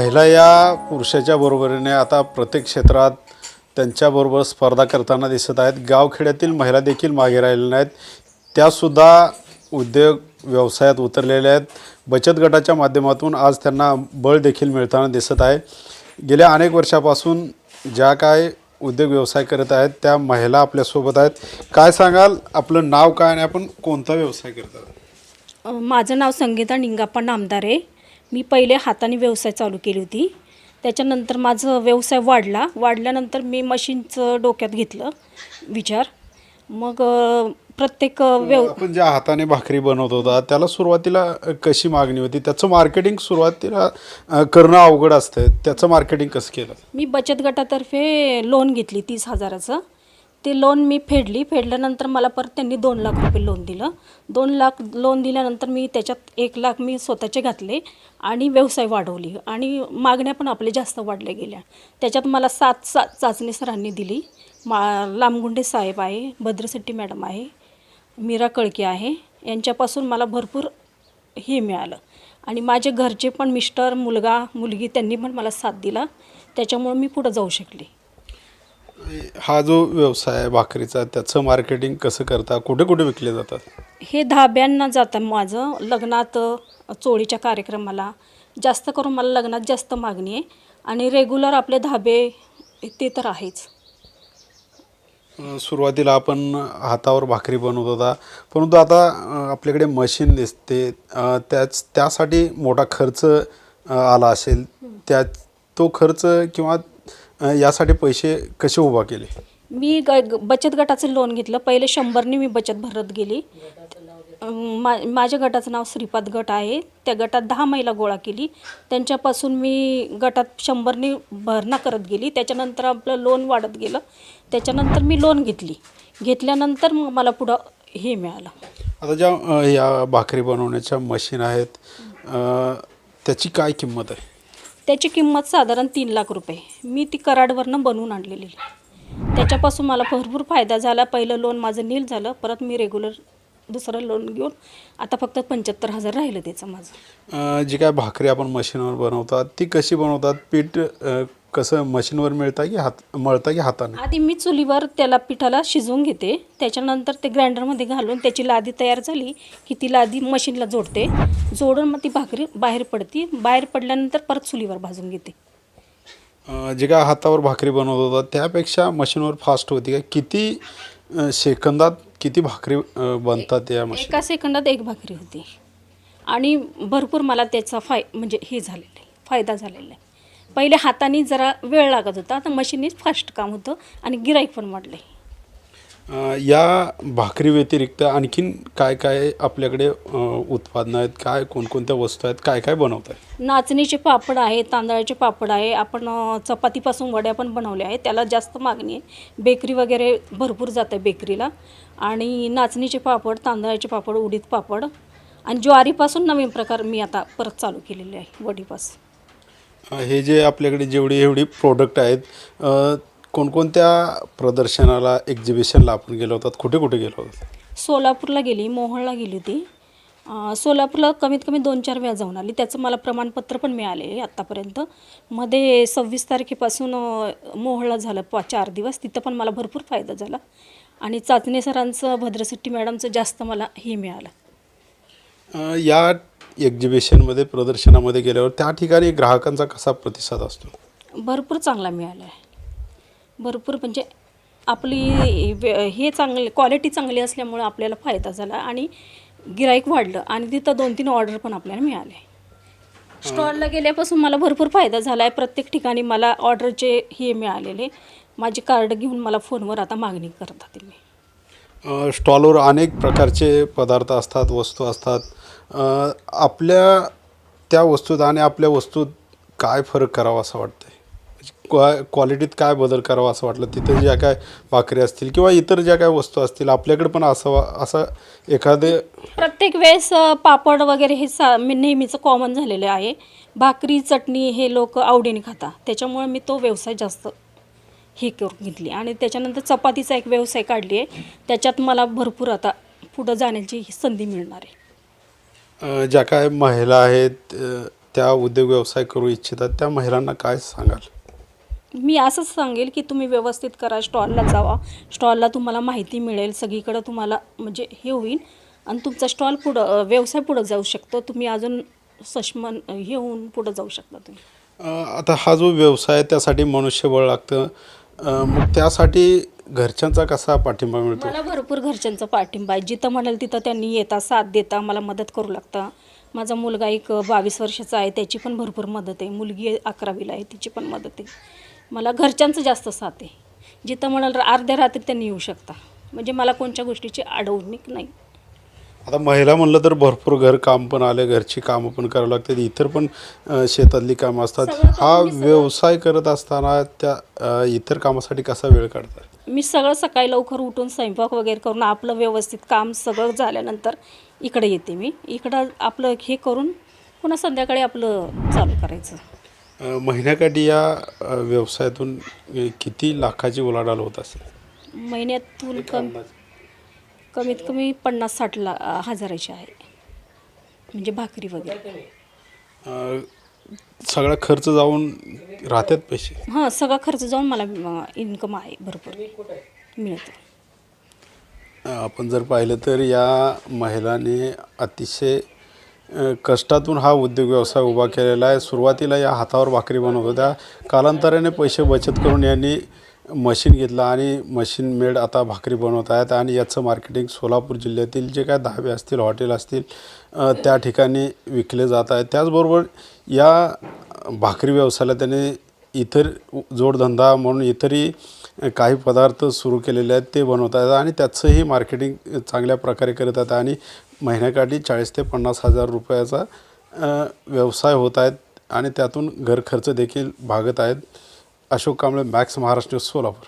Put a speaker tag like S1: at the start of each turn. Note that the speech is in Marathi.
S1: महिला या पुरुषाच्या बरोबरीने आता प्रत्येक क्षेत्रात त्यांच्याबरोबर स्पर्धा करताना दिसत आहेत. गावखेड्यातील महिला देखील मागे राहिलेल्या नाहीत. त्यासुद्धा उद्योग व्यवसायात उतरलेल्या आहेत. बचत गटाच्या माध्यमातून आज त्यांना बळ देखील मिळताना दिसत आहे. गेल्या अनेक वर्षापासून ज्या काय उद्योग व्यवसाय करत आहेत त्या महिला आपल्यासोबत आहेत. काय सांगाल? आपलं नाव काय आणि आपण कोणता व्यवसाय करतात
S2: माझं नाव संगीता निंगाप्पा नामदार आहे. मी पहिले हाताने व्यवसाय चालू केली होती. त्याच्यानंतर माझं व्यवसाय वाढला. वाढल्यानंतर मी मशीनचं डोक्यात घेतलं. विचार. मग प्रत्येक व्यव
S1: आपण ज्या हाताने भाकरी बनवत होता त्याला सुरुवातीला कशी मागणी होती? त्याचं मार्केटिंग सुरुवातीला करणं अवघड असतं. त्याचं मार्केटिंग कसं केलं?
S2: मी बचत गटातर्फे लोन घेतली तीस हजाराचं. ते लोन मी फेडली. फेडल्यानंतर मला परत त्यांनी दोन लाख रुपये लोन दिलं. दोन लाख लोन दिल्यानंतर मी त्याच्यात एक लाख मी स्वतःचे घातले आणि व्यवसाय वाढवली आणि मागण्या पण आपल्या जास्त वाढल्या गेल्या. त्याच्यात मला सात सात चाचणी सरांनी दिली. मा लांबगुंडे साहेब आहे भद्रसेट्टी मॅडम आहे मीरा कळके आहे. यांच्यापासून मला भरपूर हे मिळालं. आणि माझे घरचे पण मिस्टर मुलगा मुलगी त्यांनी पण मला साथ दिला. त्याच्यामुळं मी पुढं जाऊ शकले.
S1: हा जो व्यवसाय आहे भाकरीचा त्याचं मार्केटिंग कसं करता? कुठे कुठे विकले जातात?
S2: हे धाब्यांना जातं माझं. लग्नात चोळीच्या कार्यक्रमाला जास्त करून मला लग्नात जास्त मागणी आहे. आणि रेग्युलर आपले धाबे ते तर आहेच.
S1: अ, सुरुवातीला आपण हातावर भाकरी बनवत होता. परंतु आता अ, आपल्याकडे मशीन दिसते. अ, त्याच त्यासाठी मोठा खर्च अ, आला असेल. त्या तो खर्च किंवा अ, यासाठी पैसे कसे उभा केले?
S2: मी ग ग- बचत गटाचं लोन घेतलं. पहिले शंभरनी मी बचत भरत गेली. अं, मा माझ्या गटाचं नाव श्रीपाद गट आहे. त्या गटात दहा महिला गोळा केली. त्यांच्यापासून मी गटात शंभरनी भरणा करत गेली. त्याच्यानंतर आपलं लोन वाढत गेलं. त्याच्यानंतर मी लोन घेतली. घेतल्यानंतर मग मला पुढं हे मिळालं.
S1: आता ज्या अ, या भाकरी बनवण्याच्या मशीन आहेत अ, त्याची काय किंमत आहे?
S2: त्याची किंमत साधारण तीन लाख रुपये. मी ती कराडवरनं बनवून आणलेली. त्याच्यापासून मला भरपूर फायदा झाला. पहिलं लोन माझं नील झालं. परत मी रेग्युलर दुसरं लोन घेऊन आता फक्त पंच्याहत्तर हजार राहिलं त्याचं माझं.
S1: जी काय भाकरी आपण मशीनवर बनवतात ती कशी बनवतात? पीठ कसं मशीनवर मिळतं की हात मळतं की हाताने?
S2: आधी मी चुलीवर त्याला पिठाला शिजवून घेते. त्याच्यानंतर ते ग्राइंडरमध्ये घालून त्याची लादी तयार झाली की ती लादी मशीनला जोडते. जोडून मग ती भाकरी बाहेर पडती. बाहेर पडल्यानंतर परत चुलीवर भाजून घेते.
S1: अ, जे काय हातावर भाकरी बनवत होता त्यापेक्षा मशीनवर फास्ट होती का? किती अ, सेकंदात किती भाकरी अ, बनतात या मशीन?
S2: एका सेकंदात एक भाकरी होती. आणि भरपूर मला त्याचा फाय म्हणजे हे झालेलं आहे फायदा झालेला आहे. पहिले हाताने जरा वेळ लागत होता. आता मशीनीच फास्ट काम होतं आणि गिराईक पण वाढले
S1: अ, या भाकरी व्यतिरिक्त आणखीन काय काय आपल्याकडे अ, उत्पादनं आहेत? काय कोणकोणत्या वस्तू आहेत? काय काय बनवत आहे
S2: नाचणीचे पापड आहे तांदळाचे पापड आहे. आपण अ, चपातीपासून वड्या पण बनवल्या आहेत. त्याला जास्त मागणी आहे. बेकरी वगैरे भरपूर जातं आहे बेकरीला. आणि नाचणीचे पापड तांदळाचे पापड उडीद पापड. आणि ज्वारीपासून नवीन प्रकार मी आता परत चालू केलेले आहे वडीपासून.
S1: हे जे आपल्याकडे जेवढी एवढी प्रोडक्ट आहेत कोणकोणत्या प्रदर्शनाला एक्झिबिशनला आपण गेलो होतात? कुठे कुठे गेलो होतात?
S2: सोलापूरला गेली मोहोळला गेली होती. सोलापूरला कमीत कमी दोन चार वेळा जाऊन आली. त्याचं मला प्रमाणपत्र पण मिळाले आत्तापर्यंत मध्ये सव्वीस तारखेपासून मोहोळला झालं पा चार दिवस. तिथं पण मला भरपूर फायदा झाला. आणि चाचणे सरांचं भद्रशेट्टी मॅडमचं जास्त मला हे मिळालं.
S1: या एक्झिबिशनमध्ये प्रदर्शनामध्ये गेल्यावर त्या ठिकाणी ग्राहकांचा कसा प्रतिसाद असतो?
S2: भरपूर चांगला मिळाला आहे. भरपूर म्हणजे आपली हे चांगले क्वालिटी चांगली असल्यामुळं आपल्याला फायदा झाला आणि गिराईक वाढलं आणि तिथं दोन तीन ऑर्डर पण आपल्याला मिळाले. स्टॉलला गेल्यापासून मला भरपूर फायदा झाला आहे. प्रत्येक ठिकाणी मला ऑर्डरचे हे मिळालेले. माझे कार्ड घेऊन मला फोनवर आता मागणी करत होते मी
S1: स्टॉलवर अनेक प्रकारचे पदार्थ असतात वस्तू असतात. आपल्या त्या वस्तूत आणि आपल्या वस्तूत काय फरक करावा असं वाटतं क्वा क्वालिटीत काय बदल करावा असं वाटलं? तिथं ज्या काय भाकरी असतील किंवा इतर ज्या काय वस्तू असतील आपल्याकडे पण असावा असं एखादे
S2: प्रत्येक वेळेस पापड वगैरे हे सा मी नेहमीचं कॉमन झालेलं आहे. भाकरी चटणी हे लोक आवडीने खाता त्याच्यामुळे मी तो व्यवसाय जास्त हे करून घेतली. आणि त्याच्यानंतर चपातीचा एक व्यवसाय काढली आहे. त्याच्यात मला भरपूर आता पुढं जाण्याची संधी मिळणार आहे.
S1: अ, ज्या काय महिला आहेत अ, त्या उद्योग व्यवसाय करू इच्छितात त्या महिलांना काय सांगाल?
S2: मी असंच सांगेल की तुम्ही व्यवस्थित करा स्टॉलला जावा. स्टॉलला तुम्हाला माहिती मिळेल सगळीकडं तुम्हाला म्हणजे हे होईल. आणि तुमचा स्टॉल पुढं अ, व्यवसाय पुढं जाऊ शकतो. तुम्ही अजून सश्मन हे होऊन पुढं जाऊ शकता तुम्ही.
S1: अ, आता हा जो व्यवसाय आहे त्यासाठी मनुष्यबळ लागतं. मग त्यासाठी घरच्यांचा कसा पाठिंबा मिळतो?
S2: मला भरपूर घरच्यांचा पाठिंबा आहे. जिथं म्हणाल तिथं त्यांनी येता साथ देता मला मदत करू लागता. माझा मुलगा एक बावीस वर्षाचा आहे त्याची पण भरपूर मदत आहे. मुलगी अकरावीला आहे तिची पण मदत आहे. मला घरच्यांचं जास्त साथ आहे. जिथं म्हणाल अर्ध्या रात्री त्यांनी येऊ शकता. म्हणजे मला कोणत्या गोष्टीची अडवणूक नाही.
S1: आता महिला म्हणलं तर भरपूर घर काम पण आले घरची कामं पण करावं लागतात इतर पण अ, शेतातली कामं असतात. हा व्यवसाय करत असताना त्या अ, इतर कामासाठी कसा वेळ काढतात?
S2: मी सगळं सकाळी लवकर उठून स्वयंपाक वगैरे करून आपलं व्यवस्थित काम सगळं झाल्यानंतर इकडे येते मी. इकडं आपलं हे करून पुन्हा संध्याकाळी आपलं चालू करायचं.
S1: अ, महिन्याकाठी या अ, व्यवसायातून अ, किती लाखाची उलाढाल होत असेल?
S2: महिन्यातून कम कमीत कमी पन्नास साठ ला हजाराची आहे. म्हणजे भाकरी वगैरे.
S1: अ, सगळा खर्च जाऊन राहतात पैसे?
S2: हां सगळा खर्च जाऊन मला इन्कम आहे भरपूर. मिळतं.
S1: आपण जर पाहिलं तर या महिलांनी अतिशय अ, कष्टातून हा उद्योग व्यवसाय उभा केलेला आहे. सुरुवातीला या हातावर भाकरी बनवत होत्या. कालांतराने पैसे बचत करून यांनी मशीन घेतलं आणि मशीन मेड आता भाकरी बनवत आहेत आणि याचं मार्केटिंग सोलापूर जिल्ह्यातील जे काय धाबे असतील हॉटेल असतील त्या ठिकाणी विकले जात आहे त्याचबरोबर या भाकरी व्यवसायाला त्याने इतर जोडधंदा म्हणून इतरही काही पदार्थ सुरू केलेले आहेत ते बनवत आहेत आणि त्याचंही मार्केटिंग चांगल्या प्रकारे करत आहेत आणि महिन्याकाठी चाळीस ते पन्नास हजार रुपयाचा व्यवसाय होत आहेत आणि त्यातून घर खर्च देखील भागत आहेत. अशोक कांबळे मॅक्स महाराष्ट्र सोलापूर.